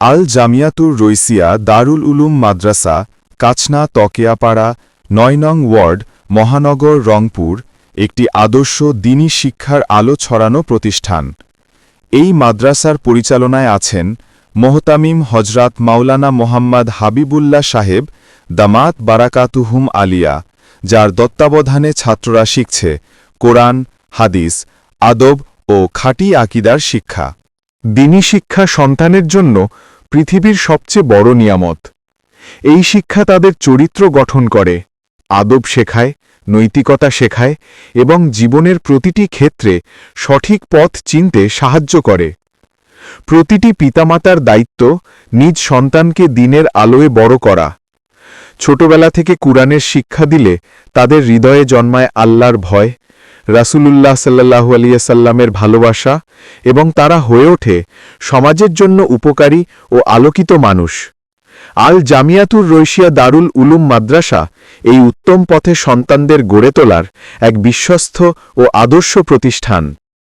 আল জামিয়াতুর রইসিয়া দারুল উলুম মাদ্রাসা কাছনা তকেয়াপাড়া নয় নং ওয়ার্ড, মহানগর রংপুর, একটি আদর্শ দিনী শিক্ষার আলো ছড়ানো প্রতিষ্ঠান। এই মাদ্রাসার পরিচালনায় আছেন মোহতামিম হজরাত মাওলানা মোহাম্মদ হাবিবুল্লাহ সাহেব, দামাত বারাকাতুহুম আলিয়া, যার তত্ত্বাবধানে ছাত্ররা শিখছে কোরআন, হাদিস, আদব ও খাঁটি আকিদার শিক্ষা। দিনী শিক্ষা সন্তানের জন্য পৃথিবীর সবচেয়ে বড় নিয়ামত। এই শিক্ষা তাদের চরিত্র গঠন করে, আদব শেখায়, নৈতিকতা শেখায় এবং জীবনের প্রতিটি ক্ষেত্রে সঠিক পথ চিনতে সাহায্য করে। প্রতিটি পিতামাতার দায়িত্ব নিজ সন্তানকে দিনের আলোয় বড় করা। ছোটবেলা থেকে কুরআনের শিক্ষা দিলে তাদের হৃদয়ে জন্মায় আল্লাহর ভয় রাসূলুল্লাহ সাল্লাহু আলিয়াসাল্লামের ভালোবাসা এবং তারা হয়ে ওঠে সমাজের জন্য উপকারী ও আলোকিত মানুষ। আল জামিয়াতুর রৈশিয়া দারুল উলুম মাদ্রাসা এই উত্তম পথে সন্তানদের গড়ে তোলার এক বিশ্বস্ত ও আদর্শ প্রতিষ্ঠান।